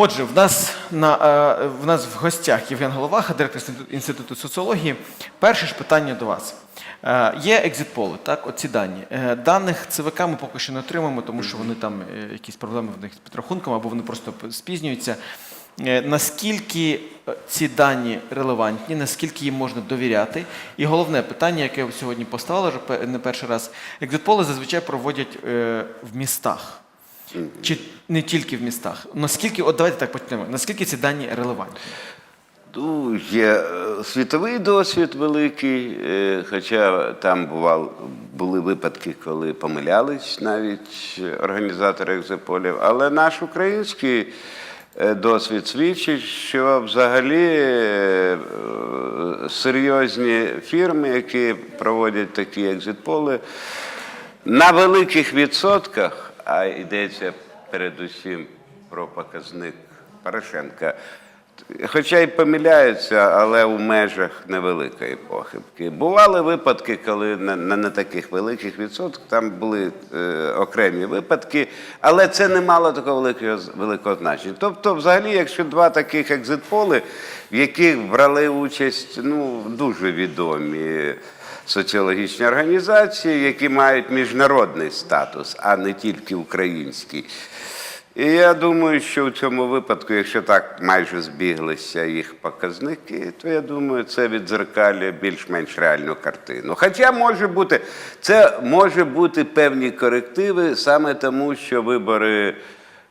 Отже, в нас на е, в нас в гостях Євген Головаха, директор Інституту- соціології. Перше ж питання до вас. Е, Є екзитполи, так, оці дані. Е, Даних ЦВК ми поки що не отримаємо, тому що вони там якісь проблеми в них з підрахунком, або вони просто спізнюються. Наскільки ці дані релевантні, наскільки їм можна довіряти? І головне питання, яке сьогодні поставила вже не перший раз, екзитполи зазвичай проводять в містах. Чи не тільки в містах? Наскільки, от давайте так почнемо. Наскільки ці дані релевантні? Ну, є е, світовий досвід великий, е, хоча там бував, були випадки, коли помилялись навіть організатори екзополів. Але наш український е, досвід свідчить, що взагалі серйозні фірми, які проводять такі екзитполи, на великих відсотках, а йдеться передусім про показник Порошенка, хоча й помиляються, але у межах невеликої похибки. Бували випадки, коли на, на не таких великих відсотках там були е, окремі випадки, але це не мало такого великого, великого значення. Тобто, взагалі, якщо два таких екзитполи, в яких брали участь ну, дуже відомі соціологічні організації, які мають міжнародний статус, а не тільки український. І я думаю, що в цьому випадку, якщо так майже збіглися їх показники, то я думаю, це відзеркалює більш-менш реальну картину. Хоча може бути, це може бути певні корективи саме тому, що вибори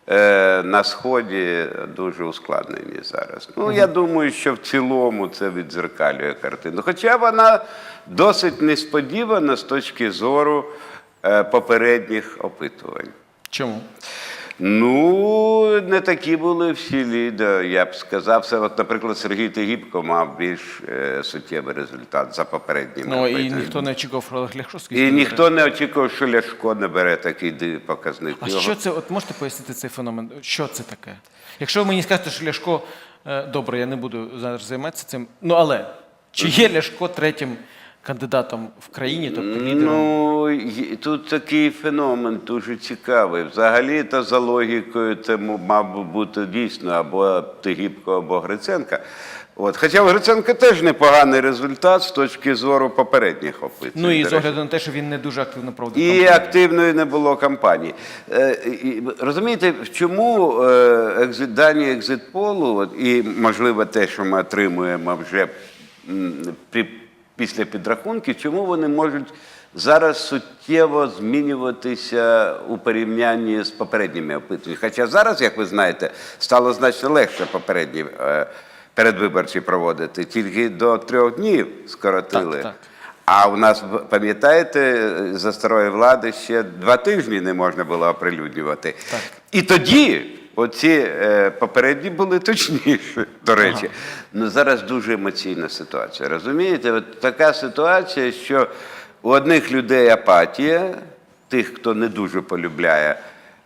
е, на сході дуже ускладнені зараз. Ну, я думаю, що в цілому це відзеркалює картину. Хоча вона досить несподівана з точки зору е, попередніх опитувань. Чому? Ну, не такі були всі лідери, я б сказав. Це, от, наприклад, Сергій Тегібко мав більш е, суттєвий результат за попередніми. Ну і ніхто не очікував Олег Ляшко. І ніхто не очікував, що Ляшко не бере такий ди- показник. А Його- що це? От можете пояснити цей феномен? Що це таке? Якщо ви мені скажете, що Ляшко е, добре, я не буду зараз займатися цим. Ну але чи є Ляшко третім кандидатом в країні, тобто лідером? Ну, й- тут такий феномен дуже цікавий. Взагалі, та за логікою, це м- мав би бути дійсно або Тигіпко, або Гриценка. От. Хоча у Гриценка теж непоганий результат з точки зору попередніх опитувань. Ну і до з речі. огляду на те, що він не дуже активно проводив І кампанію. активної не було кампанії. Е, і, Розумієте, в чому е, екзит, дані екзитполу, от, і можливо те, що ми отримуємо вже м, при, після підрахунків, чому вони можуть зараз суттєво змінюватися у порівнянні з попередніми опитуваннями? Хоча зараз, як ви знаєте, стало значно легше попередні е, передвиборчі проводити, тільки до трьох днів скоротили. Так, так. А у нас, пам'ятаєте, за старої влади ще два тижні не можна було оприлюднювати. Так. І тоді оці е, попередні були точніші, до речі. Ну зараз дуже емоційна ситуація. Розумієте? От така ситуація, що у одних людей апатія, тих, хто не дуже полюбляє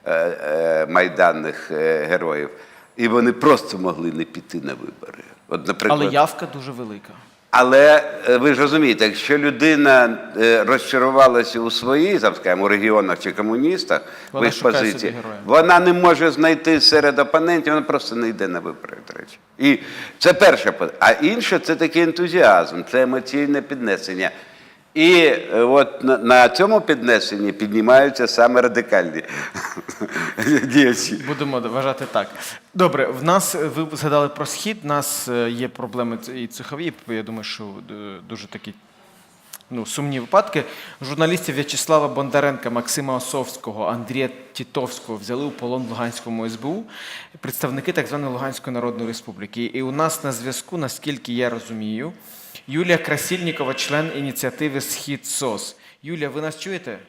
е, е, майданних е, героїв, і вони просто могли не піти на вибори. От, наприклад, Але явка дуже велика. Але е, ви ж розумієте, якщо людина е, розчарувалася у своїй, там, скажімо, у регіонах чи комуністах, Вона в їх позиції, вона не може знайти серед опонентів, вона просто не йде на вибори, до речі. І це перше. по- А інше це такий ентузіазм, це емоційне піднесення. І е, от на, цьому піднесенні піднімаються саме радикальні діячі. Будемо вважати так. Добре, в нас е, ви згадали про схід. У нас е, є проблеми і цехові. Я думаю, що дуже такі ну, сумні випадки. Журналістів В'ячеслава Бондаренка, Максима Осовського, Андрія Тітовського взяли у полон в Луганському СБУ представники так званої Луганської Народної Республіки. І у нас на зв'язку, наскільки я розумію, Юлія Красільнікова, член ініціативи Схід СОС. Юлія, ви нас чуєте?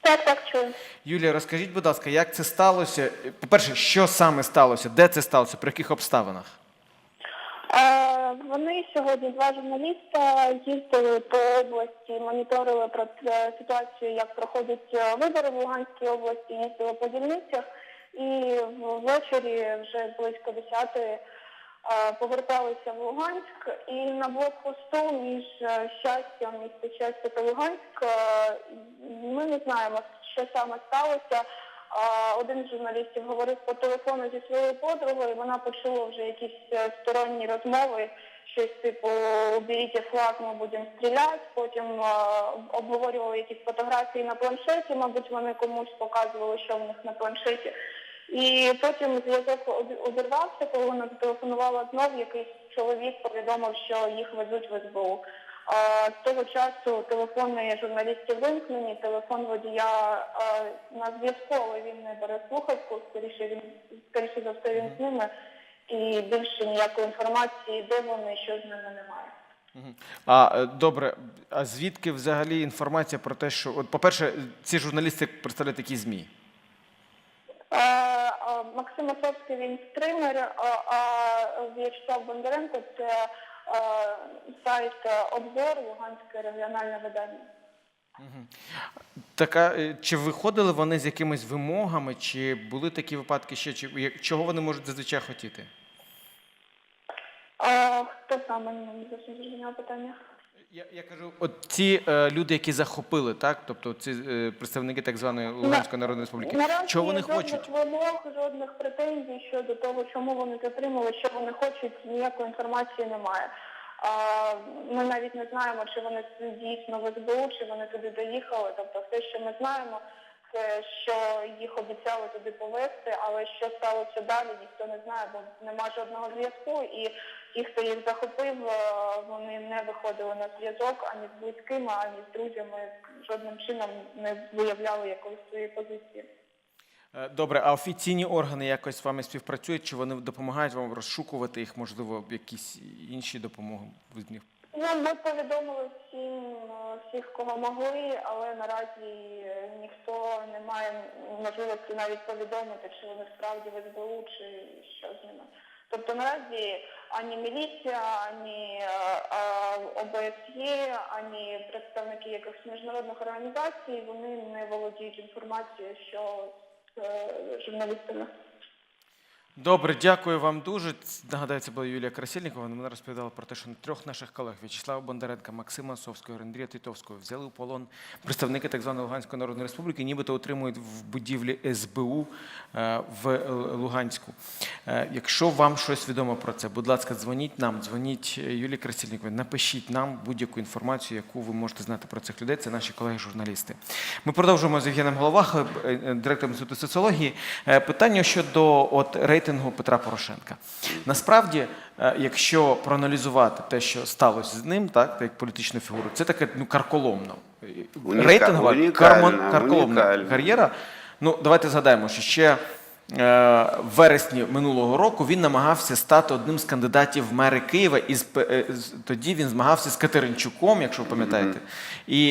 Так, так, чую. Юлія, розкажіть, будь ласка, як це сталося? По-перше, що саме сталося? Де це сталося? При яких обставинах? Е, вони сьогодні, два журналіста, їздили по області, моніторили про е, ситуацію, як проходять е, вибори в Луганській області, їздили по дільницях і ввечері вже близько 10 е, поверталися в Луганськ і на блокпосту між е, щастям, місто щастя та Луганськ. е, Ми не знаємо, що саме сталося. один з журналістів говорив по телефону зі своєю подругою, вона почула вже якісь е, сторонні розмови, щось типу «Уберіть флаг, ми будемо стріляти», потім е, обговорювали якісь фотографії на планшеті, мабуть, вони комусь показували, що в них на планшеті. І потім зв'язок обірвався, коли вона зателефонувала знов, якийсь чоловік повідомив, що їх везуть в СБУ. А, З того часу телефони журналістів вимкнені, телефон водія а, на зв'язку, але він не бере слухавку, скоріше він скоріше за все він з ними, і більше ніякої інформації, де вони, що з ними немає. А е, добре, а звідки взагалі інформація про те, що от, по-перше, ці журналісти представляють такі змі? А, Максим Осовський він стример, а, а В'ячеслав Бондаренко це е, сайт е, обзор Луганське регіональне видання. Така, е, чи виходили вони з якимись вимогами, чи були такі випадки ще, чи чого вони можуть зазвичай хотіти? А, хто саме не зовсім зрозуміло питання? Я, я кажу, от ці е, люди, які захопили, так, тобто ці е, представники так званої Луганської Народної Республіки, Наразі чого вони жодних хочуть? вимог, жодних претензій щодо того, чому вони затримали, що вони хочуть, ніякої інформації немає. А, ми навіть не знаємо, чи вони дійсно в СБУ, чи вони туди доїхали. Тобто все, що ми знаємо, що їх обіцяли туди повезти, але що сталося далі, ніхто не знає, бо нема жодного зв'язку. І ті, хто їх захопив, е, вони не виходили на зв'язок ані з близькими, ані з друзями, жодним чином не виявляли якоїсь своєї позиції. Е, Добре, а офіційні органи якось з вами співпрацюють, чи вони допомагають вам розшукувати їх, можливо, якісь інші допомоги від них? Ну, ми повідомили всім е, всіх, кого могли, але наразі е, ніхто не має можливості навіть повідомити, чи вони справді в СБУ, чи що з ними. Тобто наразі ані міліція, ані е, ОБСЄ, ані представники якихось міжнародних організацій вони не володіють інформацією, що з журналістами. Добре, дякую вам дуже. Нагадаю, це була Юлія Красильникова. Вона розповідала про те, що трьох наших колег В'ячеслава Бондаренка, Максима Осовського, Андрія Титовського взяли у полон представники так званої Луганської Народної Республіки, нібито отримують в будівлі СБУ е, в Луганську. Е, Якщо вам щось відомо про це, будь ласка, дзвоніть нам, дзвоніть е, Юлії Красильниковій, напишіть нам будь-яку інформацію, яку ви можете знати про цих людей. Це наші колеги-журналісти. Ми продовжуємо з Євгеном Головахою, е, директором інституту соціології. Питання щодо от рейтингу Петра Порошенка. Насправді, е, якщо проаналізувати те, що сталося з ним, так як політичну фігуру, це таке ну карколомно. Уніка- Рейтингова унікальна, карколомна унікальна. кар'єра. Ну, давайте згадаємо, що ще. е, В вересні минулого року він намагався стати одним з кандидатів в мери Києва, і е, тоді він змагався з Катеринчуком, якщо ви пам'ятаєте, і,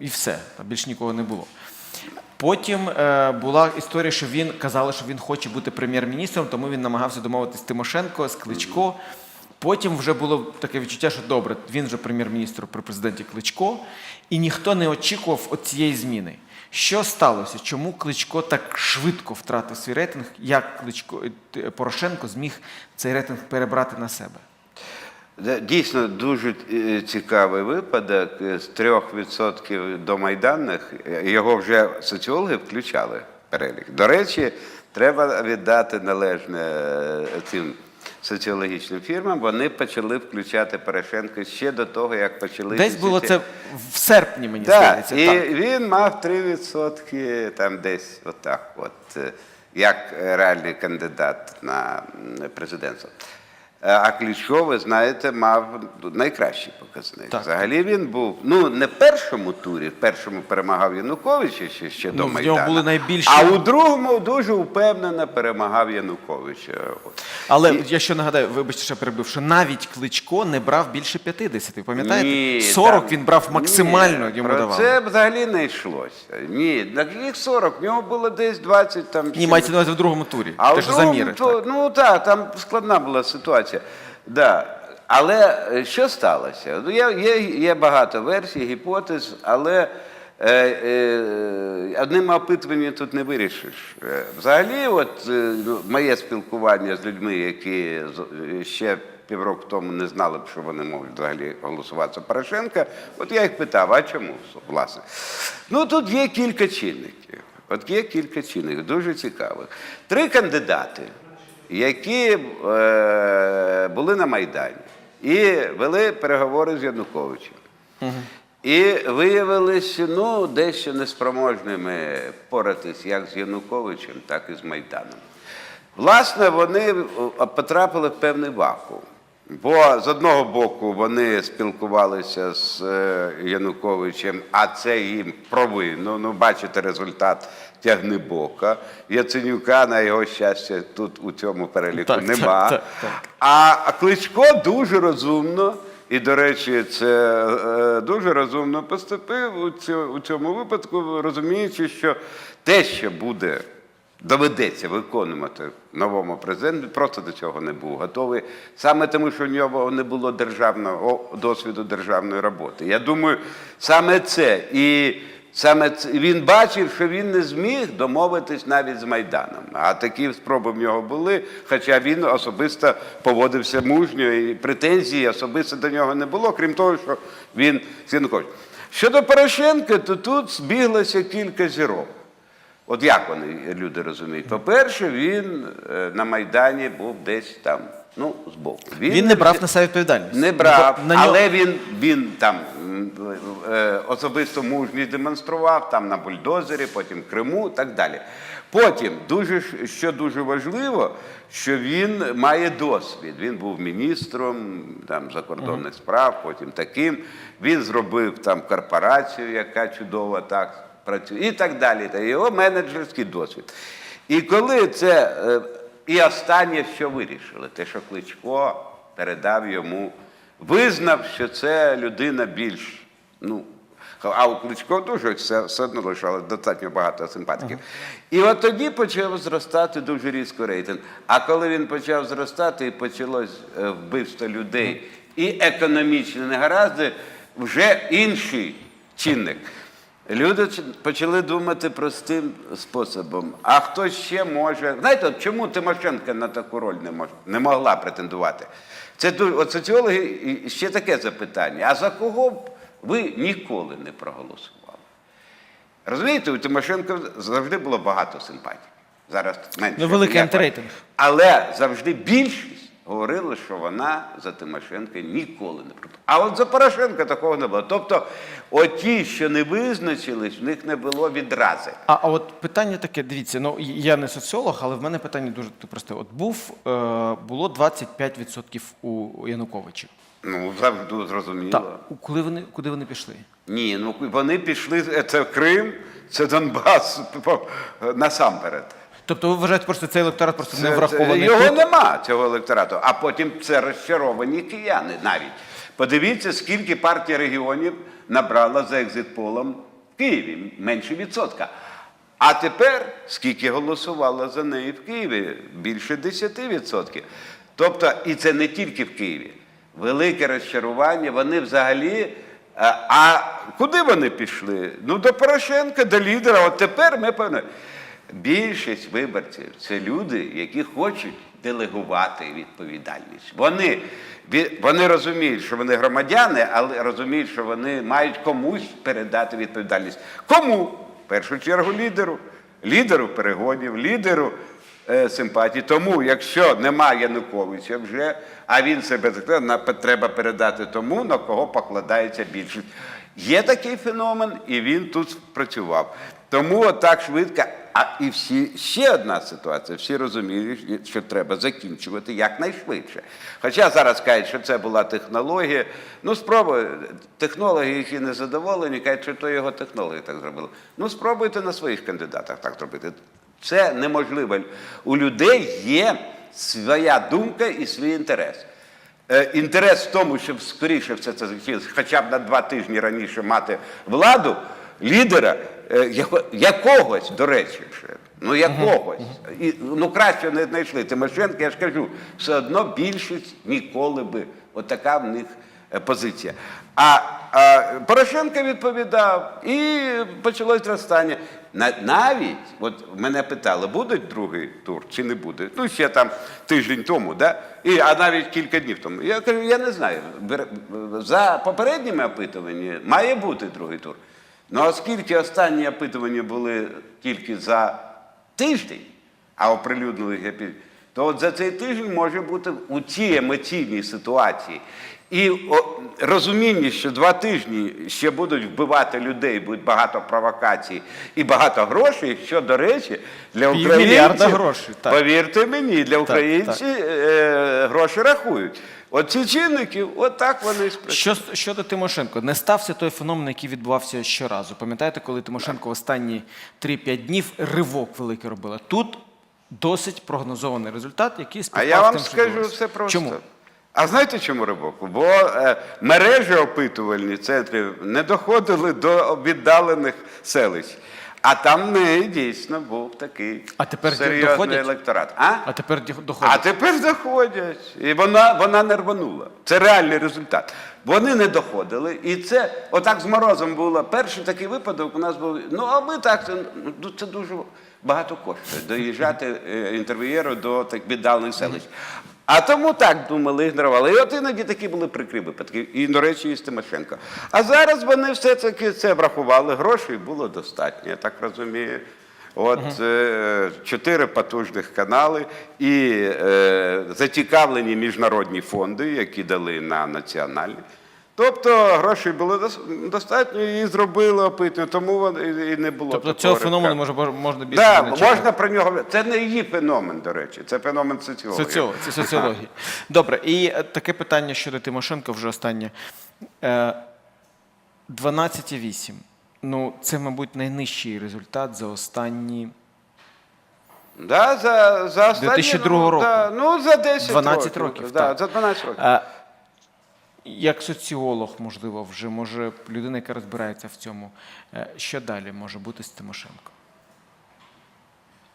і все, більш нікого не було. Потім е, була історія, що він казали, що він хоче бути прем'єр-міністром, тому він намагався домовитися з Тимошенко, з Кличко. Потім вже було таке відчуття, що добре, він вже прем'єр-міністр при президенті Кличко, і ніхто не очікував цієї зміни. Що сталося? Чому Кличко так швидко втратив свій рейтинг? Як Кличко е, Порошенко зміг цей рейтинг перебрати на себе? Дійсно дуже е, цікавий випадок. Е, З 3% до майданних е, його вже соціологи включали в перелік. До речі, треба віддати належне цим соціологічним фірмам. Вони почали включати Порошенка ще до того, як почали Десь було це в серпні, мені Так, здається. і так. він мав 3% там десь отак, от, як реальний кандидат на президентство. Е, А Кличко, ви знаєте, мав найкращий показник. Так. Взагалі він був ну не в першому турі, в першому перемагав Януковича ще, ще Ну, до Майдану. були найбільші- А у другому дуже впевнено перемагав Януковича. Але І- я ще нагадаю, вибачте, що перебив, що навіть Кличко не брав більше 50, ви пам'ятаєте? Ні, 40 там- він брав максимально ні, йому про давали. Це взагалі не йшлося. Ні, на їх 40, в нього було десь 20 там. Ні, мається на увазі в другому турі. А Те, в другому, заміри. то, так. ну так, там складна була ситуація. Да. Але е, що сталося? Ну, є, є, є багато версій, гіпотез, але е, е, одним опитуванням тут не вирішиш. Е, Взагалі, от е, ну, моє спілкування з людьми, які е, ще півроку тому не знали б, що вони можуть взагалі голосувати за Порошенка, от я їх питав, а чому, власне? Ну тут є кілька чинників. От є кілька чинників, дуже цікавих. Три кандидати, які е, були на Майдані і вели переговори з Януковичем. І виявилися ну, дещо неспроможними поратись як з Януковичем, так і з Майданом. Власне, вони потрапили в певний вакуум. Бо з одного боку вони спілкувалися з е, Януковичем, а це їм провину. Ну, бачите, результат тягнебока. Яценюка, на його щастя, тут у цьому переліку Так, так, нема. так, так. А Кличко дуже розумно, і, до речі, це е, дуже розумно поступив у цьому, у цьому випадку, розуміючи, що те, що буде, доведеться виконувати новому президенту, просто до цього не був готовий. Саме тому, що в нього не було державного досвіду державної роботи. Я думаю, саме це. І Саме це- він бачив, що він не зміг домовитись навіть з Майданом. А такі спроби в нього були, хоча він особисто поводився мужньо і претензій особисто до нього не було, крім того, що він Янукович. Щодо Порошенка, то тут збіглося кілька зірок. От як вони люди розуміють? По-перше, він е, на Майдані був десь там, ну, збоку. Він не брав на себе відповідальність. Не брав, На нього- але він, він там особисто мужність демонстрував, там на бульдозері, потім в Криму і так далі. Потім, дуже, що дуже важливо, що він має досвід. Він був міністром там, закордонних справ, потім таким. Він зробив там корпорацію, яка чудово так працює, і так далі. Та його менеджерський досвід. І коли це. е, І останнє, що вирішили, те, що Кличко передав йому, визнав, що це людина більш. ну, а у Кличко дуже все, все одно лишало достатньо багато симпатиків. І от тоді почав зростати дуже різко рейтинг. А коли він почав зростати і почалось е, вбивство людей і економічні негаразди, вже інший чинник. Люди почали думати простим способом. А хто ще може. Знаєте, от чому Тимошенко на таку роль не, мож... не могла претендувати? Це дуже... от соціологи ще таке запитання. А за кого б ви ніколи не проголосували? Розумієте, у Тимошенко завжди було багато симпатій. Зараз менше. Ну, великий антирейтинг. Але завжди більшість говорила, що вона за Тимошенка ніколи не проти. А от за Порошенка такого не було. Тобто, оті, що не визначились, в них не було відрази. А, а от питання таке, дивіться, ну я не соціолог, але в мене питання дуже просте. От був, е, було 25% у Януковича. Ну, завжди зрозуміло. Так, коли вони, куди вони пішли? Ні, ну вони пішли, це Крим, це Донбас насамперед. Тобто ви вважаєте, просто цей електорат просто не врахований? Його тут? нема, цього електорату. А потім це розчаровані кияни навіть. Подивіться, скільки партія регіонів набрала за екзитполом в Києві менше відсотка. А тепер скільки голосувало за неї в Києві? Більше 10%. Тобто, і це не тільки в Києві. Велике розчарування. Вони взагалі. А, а куди вони пішли? Ну, до Порошенка, до лідера. От тепер ми певно. Більшість виборців це люди, які хочуть делегувати відповідальність. Вони, вони розуміють, що вони громадяни, але розуміють, що вони мають комусь передати відповідальність. Кому? В першу чергу лідеру, лідеру перегонів, лідеру е, симпатії. Тому, якщо немає Януковича вже, а він себе закликає, на- треба передати тому, на кого покладається більшість. Є такий феномен, і він тут спрацював. Тому отак швидко. А і всі ще одна ситуація. Всі розуміють, що треба закінчувати якнайшвидше. Хоча зараз кажуть, що це була технологія. Ну, спробуй, технологи, які не задоволені, кажуть, що то його технологи так зробили. Ну, спробуйте на своїх кандидатах так зробити. Це неможливо. У людей є своя думка і свій інтерес. Е, Інтерес в тому, щоб скоріше все це закінчилось, хоча б на два тижні раніше мати владу, лідера, якогось, до речі, ще, ну якогось. І, ну краще не знайшли. Тимошенко, я ж кажу, все одно більшість ніколи би. Отака в них е, позиція. А, а Порошенко відповідав, і почалось зростання. Навіть, от мене питали, буде другий тур чи не буде? Ну, ще там тиждень тому, да? І, а навіть кілька днів тому. Я кажу, я не знаю. За попередніми опитуваннями має бути другий тур. Ну, оскільки останні опитування були тільки за тиждень, а оприлюднили їх, то от за цей тиждень може бути у цій емоційній ситуації. І розуміння, що два тижні ще будуть вбивати людей, буде багато провокацій і багато грошей, що, до речі, для українців, грошей, так. повірте мені, для українців е, гроші рахують. Оці чинники, от так вони спрацюють. Що, щодо Тимошенко, не стався той феномен, який відбувався щоразу. Пам'ятаєте, коли Тимошенко в останні 3-5 днів ривок великий робила? Тут досить прогнозований результат, який А я вам тим, скажу все просто. Чому? А знаєте чому рибоку? Бо е, мережі опитувальні центрів не доходили до віддалених селищ. А там в неї дійсно був такий А тепер серйозний доходять? електорат. А? А тепер доходить. А тепер доходять. І вона, вона не рванула. Це реальний результат. Вони не доходили. І це отак з морозом було. Перший такий випадок у нас був. Ну, а ми так, ну, це дуже багато коштує доїжджати е, інтерв'єру до так віддалених селищ. А тому так думали, ігнорували. І от іноді такі були прикрі випадки. І, до речі, і з Тимошенко. А зараз вони все-таки це врахували. Грошей було достатньо, я так розумію. От е, чотири потужних канали і е, зацікавлені міжнародні фонди, які дали на національні. Тобто грошей було дос- достатньо і зробили опитування, тому і не було. Тобто цього феномену може, можна більше Да, не чекати. можна про нього. Це не її феномен, до речі, це феномен соціології. Соціо, це соціологія. Добре, і е, таке питання щодо Тимошенко вже останнє. Е, 12,8. Ну, це, мабуть, найнижчий результат за останні. Да, за, за останні, 2002 ну, року. Да, ну, за 10 12 років. років, да, так. за 12 років. Е, як соціолог, можливо, вже може людина, яка розбирається в цьому. е, Що далі може бути з Тимошенко?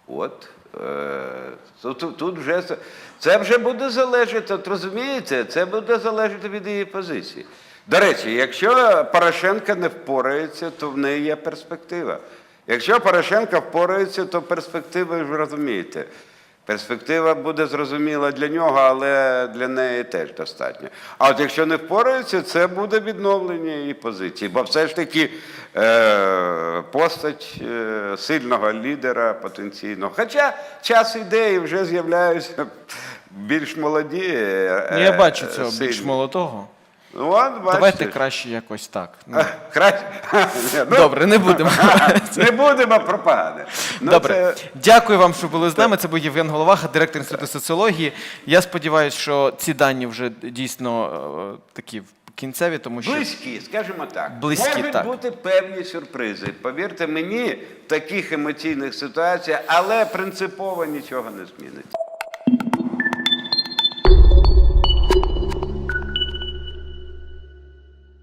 От. Е, тут, тут- вже це- вже буде залежати, от розумієте, це буде залежати від її позиції. До речі, якщо Порошенко не впорається, то в неї є перспектива. Якщо Порошенко впорається, то перспектива, ви розумієте. Перспектива буде зрозуміла для нього, але для неї теж достатньо. А от якщо не впорається, це буде відновлення її позиції. Бо все ж таки е, постать е, сильного лідера потенційного. Хоча час іде і вже з'являються більш молоді. е, Ну, я бачу цього сильні. більш молодого. Ну, от, бачите. Давайте краще якось так. Ну, Краще. Ну, Добре, не будемо. Не будемо пропаганди. Ну, Добре, це- дякую вам, що були з нами. Це був Євген Головаха, директор інституту соціології. Я сподіваюся, що ці дані вже дійсно е, такі кінцеві, тому що Близькі, скажімо так. Близькі, Можуть так. бути певні сюрпризи. Повірте мені, в таких емоційних ситуаціях, але принципово нічого не зміниться.